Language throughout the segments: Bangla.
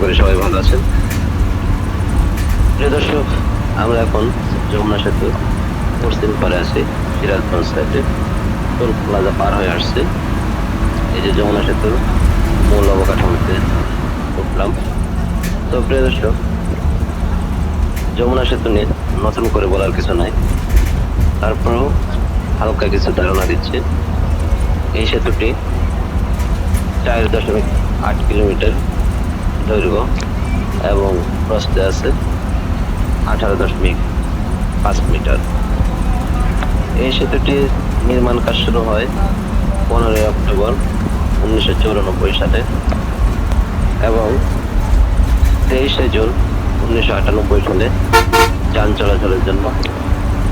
করি, সবাই ভালো আছেন। প্রিয় দর্শক, আমরা এখন যমুনা সেতু, পশ্চিম পারে আছি, সিরাজগঞ্জ সাইডে। টোল প্লাজা পার হয়ে আসছে। এই যে যমুনা সেতুর মূল অবকাঠামোতে উঠলাম। তো প্রিয় দর্শক, যমুনা সেতু নিয়ে নতুন করে বলার কিছু নাই। তারপরেও হালকা কিছু ধারণা দিচ্ছে। এই সেতুটি চার দশমিক আট কিলোমিটার দৈর্ঘ্য এবং প্রস্থে আছে আঠারো দশমিক পাঁচ মিটার। এই সেতুটি নির্মাণ কাজ শুরু হয় পনেরোই অক্টোবর উনিশশো চৌরানব্বই সালে এবং তেইশে জুন উনিশশো আটানব্বই সালে যান চলাচলের জন্য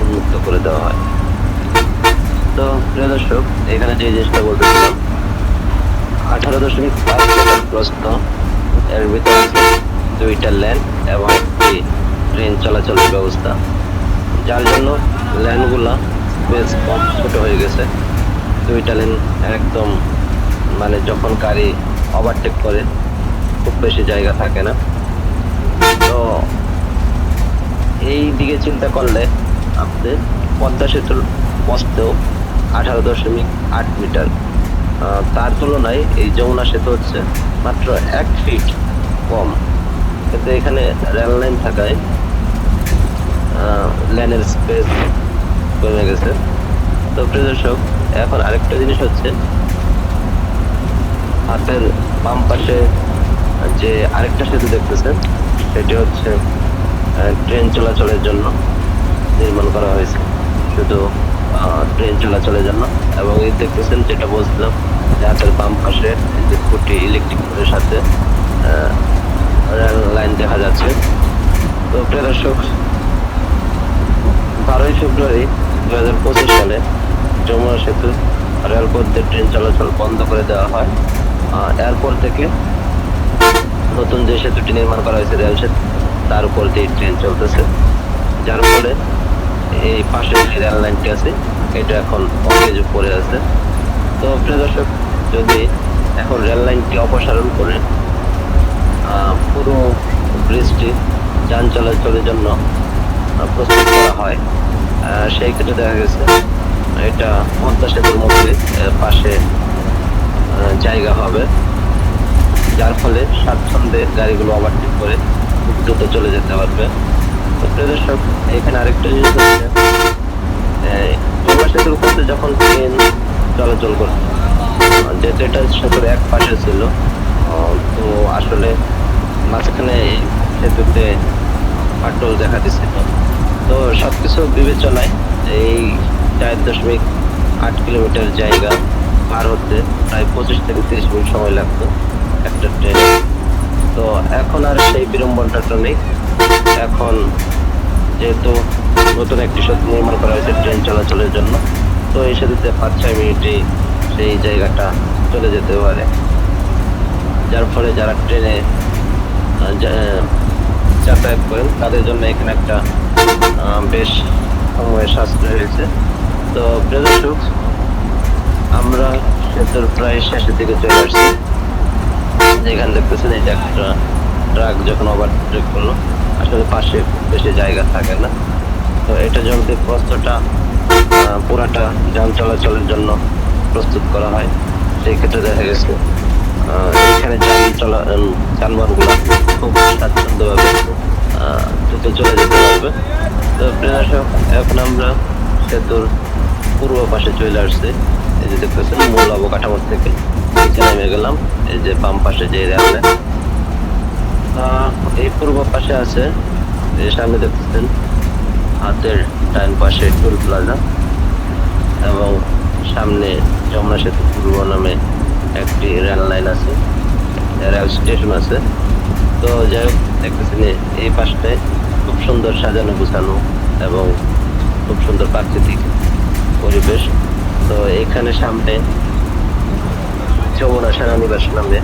উন্মুক্ত করে দেওয়া হয়। তো প্রিয় দর্শক, এখানে যে জিনিসটা বলতে বলতেছিলাম, আঠারো দশমিক পাঁচ মিটার প্রস্থ এর ভিতরে দুইটা ল্যান এবং একটি ট্রেন চলাচলের ব্যবস্থা। যার জন্য ল্যানগুলো বেশ কম, ছোট হয়ে গেছে। দুইটা লেন একদম মানে যখন গাড়ি ওভারটেক করে, খুব বেশি জায়গা থাকে না। তো এই দিকে চিন্তা করলে আপনি পদ্মা সেতুর প্রস্থেও আঠারো দশমিক আট মিটার তার তুলনায় এই যমুনা সেতু হচ্ছে মাত্র এক ফিট কম। কিন্তু এখানে রেল লাইন থাকায় ল্যানের স্পেস কমে গেছে। তো প্রিয় দর্শক, এখন আরেকটা জিনিস হচ্ছে, হাতের বাম পাশে যে আরেকটা সেতু দেখতেছেন, সেটি হচ্ছে ট্রেন চলাচলের জন্য নির্মাণ করা হয়েছে। শুধু ট্রেন চলাচলের জন্য। এবং এই দেখতেছেন যেটা বলছিলাম হাতের বাম পাশে যে খুঁটি ইলেকট্রিক খুঁটির সাথে রেল লাইন দেখা যাচ্ছে। তো প্রিয় দর্শক, বারোই ফেব্রুয়ারি দু হাজার পঁচিশ সালে যমুনা সেতু রেলপথ ট্রেন চলাচল বন্ধ করে দেওয়া হয়। এরপর থেকে নতুন যে সেতুটি নির্মাণ করা হয়েছে রেল সেতু, তার উপর দিয়ে ট্রেন চলতেছে। যার ফলে এই পাশে যে রেল লাইনটি আছে। এটা এখন অকেজ পড়ে আছে। তো প্রিয় দর্শক, যদি এখন রেল লাইনটি অপসারণ করে পুরো ব্রিজটি যান চলাচলের জন্য প্রস্তুত করা হয় সেই ক্ষেত্রে দেখা গেছে, এটা পদ্মা সেতুর মধ্যে পাশে জায়গা হবে। যার ফলে স্বাচ্ছন্দ্যে গাড়িগুলো ওভারটেক করে দ্রুত চলে যেতে পারবে। প্রিয় দর্শক এখানে আরেকটা জিনিস হচ্ছে উপর দিয়ে যখন ট্রেন চলাচল করতো যেহেতু এটা সেতুর এক পাশে ছিল তো আসলে মাঝখানে সেতুতে ফাটল দেখা দিচ্ছিল তো সব কিছু বিবেচনায় এই চার দশমিক আট কিলোমিটার জায়গা পার হতে প্রায় পঁচিশ থেকে তিরিশ মিনিট সময় লাগতো একটা ট্রেনে তো এখন আর সেই বিড়ম্বনটা নেই। এখন যেহেতু নতুন একটি সেতু নির্মাণ করা হয়েছে ট্রেন চলাচলের জন্য, তো এই সেতুতে পাঁচ, ছয় মিনিটেই সেই জায়গাটা চলে যেতে পারে। যার ফলে যারা ট্রেনে যাতায়াত করেন, তাদের জন্য এখানে একটা বেশ সময়ের সাশ্রয় হয়েছে। তো প্রিয় দর্শক আমরা সেতুর প্রায় শেষের দিকে চলে আসছি। যেখানে দেখতেছেন এটা একটা ট্রাক যখন ওভারটেক করল। আসলে পাশে বেশি জায়গা থাকে না। তো এটা যদি প্রস্তটা পুরাটা যান চলাচলের জন্য প্রস্তুত করা হয়। সেই ক্ষেত্রে দেখা গেছে এখানে যান চলা যানবাহনগুলো খুব স্বাচ্ছন্দ্যভাবে দ্রুত চলে যেতে পারবে। তো প্রিয় এখন আমরা সেতুর পূর্ব পাশে চলে আসছি। এই যে দেখতেছেন, মূল অবকাঠামো থেকে নিচে নেমে গেলাম। এই যে বাম পাশে যে রেল এই পূর্ব পাশে আছে। সামনে দেখতেছেন, হাতের ডান পাশে টুল প্লাজা এবং সামনে যমুনা সেতু পূর্ব নামে একটি রেল লাইন আছে, রেল স্টেশন আছে। তো যাই হোক, দেখতেছেন এই পাশটায় খুব সুন্দর সাজানো গুছানো এবং খুব সুন্দর প্রাকৃতিক পরিবেশ। তো এখানে সামনে যমুনা সেনানিবাস নামে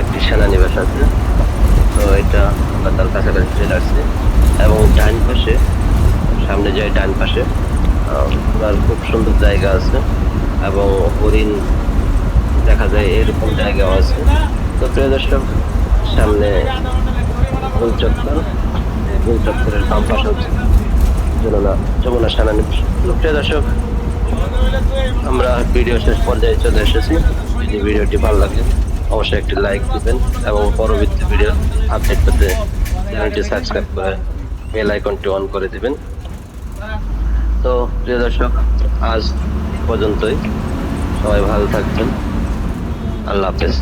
একটি সেনানিবাস আছে। তো এটা আমরা তার কাছাকাছি চলে আসছে। এবং ডান পাশে, সামনে যায় ডান পাশে ঘোরার খুব সুন্দর জায়গা আছে এবং হরিণ দেখা যায় এরকম জায়গাও আছে। তো প্রিয় সামনে গোল চত্বর। গোল চত্বরের বাম পাশে হচ্ছে যমুনা যমুনা সেনানি প্রিয় আমরা ভিডিও শেষ পর্যায়ে চলে এসেছি। যদি ভিডিওটি ভালো লাগে অবশ্যই একটি লাইক দিবেন এবং পরবর্তী ভিডিও আপডেট পেতে চ্যানেলটি সাবস্ক্রাইব করে বেল আইকনটি অন করে দিবেন। তো প্রিয় দর্শক, আজ পর্যন্তই। সবাই ভালো থাকবেন। আল্লাহ হাফেজ।